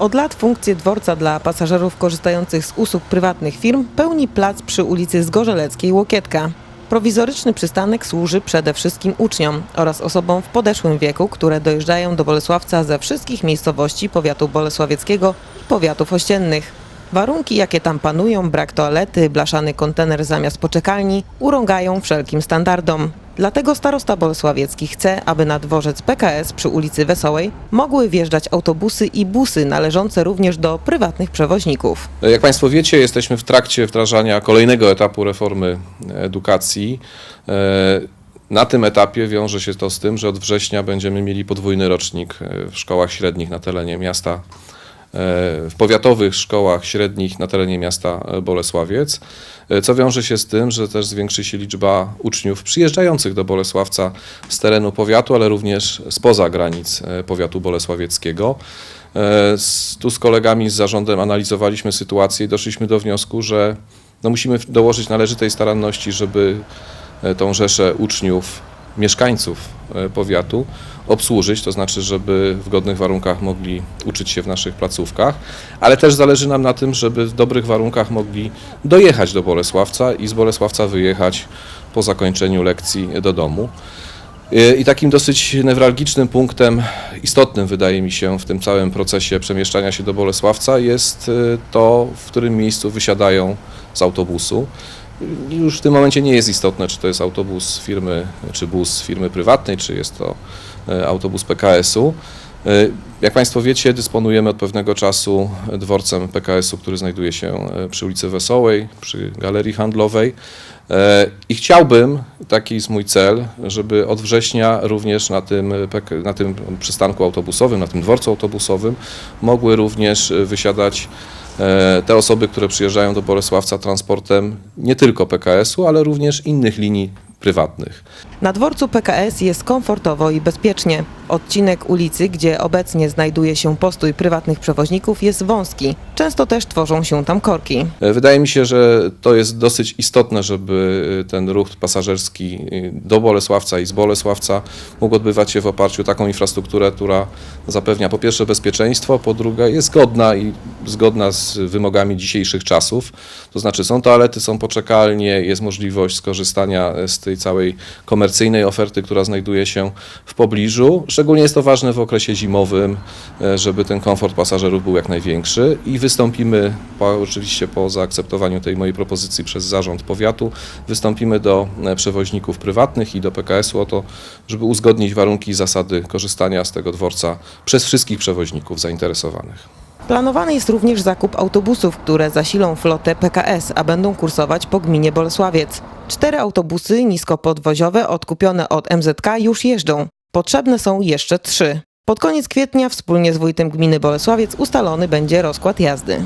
Od lat funkcję dworca dla pasażerów korzystających z usług prywatnych firm pełni plac przy ulicy Zgorzeleckiej Łokietka. Prowizoryczny przystanek służy przede wszystkim uczniom oraz osobom w podeszłym wieku, które dojeżdżają do Bolesławca ze wszystkich miejscowości powiatu bolesławieckiego i powiatów ościennych. Warunki, jakie tam panują, brak toalety, blaszany kontener zamiast poczekalni, urągają wszelkim standardom. Dlatego starosta bolesławiecki chce, aby na dworzec PKS przy ulicy Wesołej mogły wjeżdżać autobusy i busy należące również do prywatnych przewoźników. Jak Państwo wiecie, jesteśmy w trakcie wdrażania kolejnego etapu reformy edukacji. E, Na tym etapie wiąże się to z tym, że od września będziemy mieli podwójny rocznik e, w szkołach średnich na terenie miasta, w powiatowych szkołach średnich na terenie miasta e, Bolesławiec, e, co wiąże się z tym, że też zwiększy się liczba uczniów przyjeżdżających do Bolesławca z terenu powiatu, ale również spoza granic e, powiatu bolesławieckiego. E, Tu z kolegami z zarządem analizowaliśmy sytuację i doszliśmy do wniosku, że no musimy dołożyć należytej staranności, żeby e, tą rzeszę uczniów, mieszkańców e, powiatu obsłużyć, to znaczy, żeby w godnych warunkach mogli uczyć się w naszych placówkach, ale też zależy nam na tym, żeby w dobrych warunkach mogli dojechać do Bolesławca i z Bolesławca wyjechać po zakończeniu lekcji do domu. E, I takim dosyć newralgicznym punktem, istotnym wydaje mi się w tym całym procesie przemieszczania się do Bolesławca jest e, to, w którym miejscu wysiadają z autobusu. Już w tym momencie nie jest istotne, czy to jest autobus firmy, czy bus firmy prywatnej, czy jest to e, autobus PKS-u. E, Jak Państwo wiecie, dysponujemy od pewnego czasu dworcem PKS-u, który znajduje się e, przy ulicy Wesołej, przy galerii handlowej. I chciałbym, taki jest mój cel, żeby od września również na tym, na tym przystanku autobusowym, na tym dworcu autobusowym mogły również wysiadać te osoby, które przyjeżdżają do Bolesławca transportem nie tylko PKS-u, ale również innych linii prywatnych. Na dworcu PKS jest komfortowo i bezpiecznie. Odcinek ulicy, gdzie obecnie znajduje się postój prywatnych przewoźników, jest wąski. Często też tworzą się tam korki. E, Wydaje mi się, że to jest dosyć istotne, żeby e, ten ruch pasażerski e, do Bolesławca i z Bolesławca mógł odbywać się w oparciu o taką infrastrukturę, która zapewnia po pierwsze bezpieczeństwo, po drugie jest zgodna i zgodna z wymogami dzisiejszych czasów. To znaczy są toalety, są poczekalnie, jest możliwość skorzystania z tej całej komercyjnej oferty, która znajduje się w pobliżu. Szczególnie jest to ważne w okresie zimowym, e, żeby ten komfort pasażerów był jak największy i wystąpimy, po, oczywiście po zaakceptowaniu tej mojej propozycji przez zarząd powiatu, wystąpimy do e, przewoźników prywatnych i do PKS-u o to, żeby uzgodnić warunki i zasady korzystania z tego dworca przez wszystkich przewoźników zainteresowanych. Planowany jest również zakup autobusów, które zasilą flotę PKS, a będą kursować po gminie Bolesławiec. Cztery autobusy niskopodwoziowe odkupione od MZK już jeżdżą. Potrzebne są jeszcze trzy. Pod koniec kwietnia wspólnie z wójtem gminy Bolesławiec ustalony będzie rozkład jazdy.